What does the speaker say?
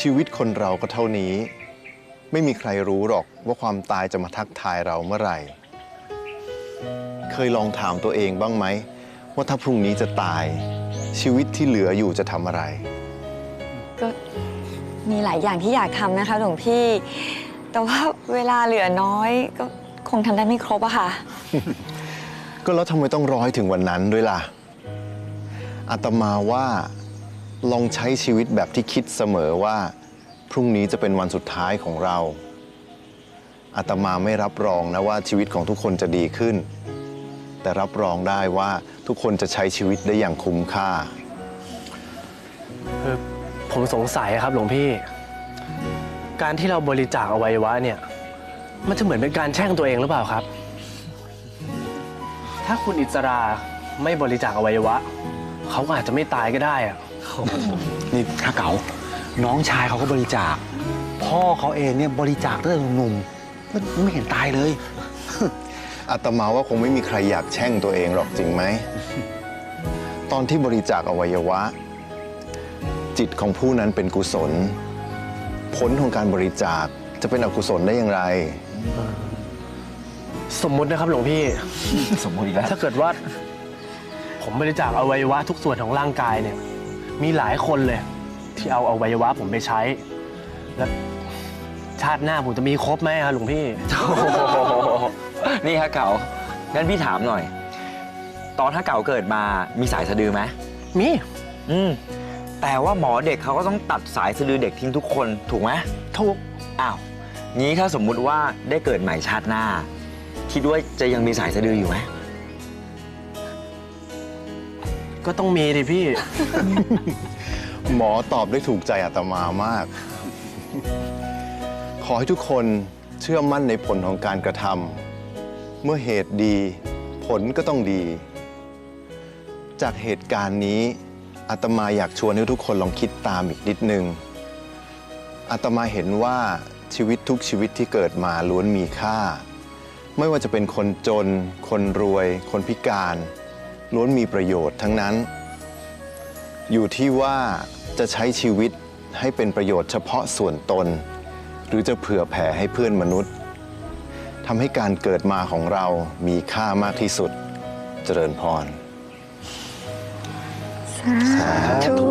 ชีวิตคนเราก็เท่านี้ ไม่มีใครรู้หรอกว่าความตายจะมาทักทายเราเมื่อไหร่ เคยลองถามตัวเองบ้างไหม ว่าถ้าพรุ่งนี้จะตาย ชีวิตที่เหลืออยู่จะทำอะไร ก็มีหลายอย่างที่อยากทำนะคะหลวงพี่ แต่ว่าเวลาเหลือน้อยก็คงทำได้ไม่ครบอะค่ะ ก็แล้วทำไมต้องรอให้ถึงวันนั้นด้วยล่ะอาตมาว่า ลองใช้ชีวิตแบบที่คิดเสมอว่า พรุ่งนี้จะเป็นวันสุดท้ายของเราอาตมาไม่รับรองนะว่าชีวิตของทุกคนจะดีขึ้น แต่รับรองได้ว่าทุกคนจะใช้ชีวิตได้อย่างคุ้มค่า คือผมสงสัยครับหลวงพี่ การที่เราบริจาคอวัยวะเนี่ย มันจะเหมือนเป็นการแช่งตัวเองหรือเปล่าครับ ถ้าคุณอิสราไม่บริจาคอวัยวะ เขาอาจจะไม่ตายก็ได้อะ นี่ถ้าเก๋าน้องชายเขาก็บริจาค พ่อเขาเองเนี่ยบริจาคตั้งแต่หนุ่มๆไม่ไม่เห็นตายเลยอาตมาว่าคงไม่มีใครอยากแช่งตัวเองหรอกจริงไหม ตอนที่บริจาคอวัยวะ จิตของผู้นั้นเป็นกุศล ผลของการบริจาคจะเป็นอกุศลได้อย่างไร สมมุตินะครับหลวงพี่ สมมติอีกแล้วถ้าเกิดว่า ผมบริจาคอวัยวะทุกส่วนของร่างกายเนี่ย มีหลายคนเลย ที่เอาอวัยวะผมไปใช้ แล้วชาติหน้าผมจะมีครบไหมครับหลวงพี่ โอ้โหนี่ฮะเก๋างั้นพี่ถามหน่อย ตอนถ้าเก๋าเกิดมามีสายสะดือไหมมี อืม แต่ว่าหมอเด็กเขาก็ต้องตัดสายสะดือเด็กทิ้งทุกคนถูกไหมถูก อ้าว งี้ถ้าสมมุติว่าได้เกิดใหม่ชาติหน้า คิดว่าจะยังมีสายสะดืออยู่ไหม ก็ต้องมีดิพี่ หมอตอบได้ถูกใจอาตมามาก ขอให้ทุกคนเชื่อมั่นในผลของการกระทำเมื่อเหตุดี ผลก็ต้องดี จากเหตุการณ์นี้อาตมาอยากชวนให้ทุกคนลองคิดตามอีกนิดนึงอาตมาเห็นว่าชีวิตทุกชีวิตที่เกิดมาล้วนมีค่า ไม่ว่าจะเป็นคนจน คนรวย คนพิการ ล้วนมีประโยชน์ทั้งนั้น อยู่ที่ว่าจะใช้ชีวิตให้เป็นประโยชน์เฉพาะส่วนตน หรือจะเผื่อแผ่ให้เพื่อนมนุษย์ทำให้การเกิดมาของเรามีค่ามากที่สุด เจริญพร สาธุ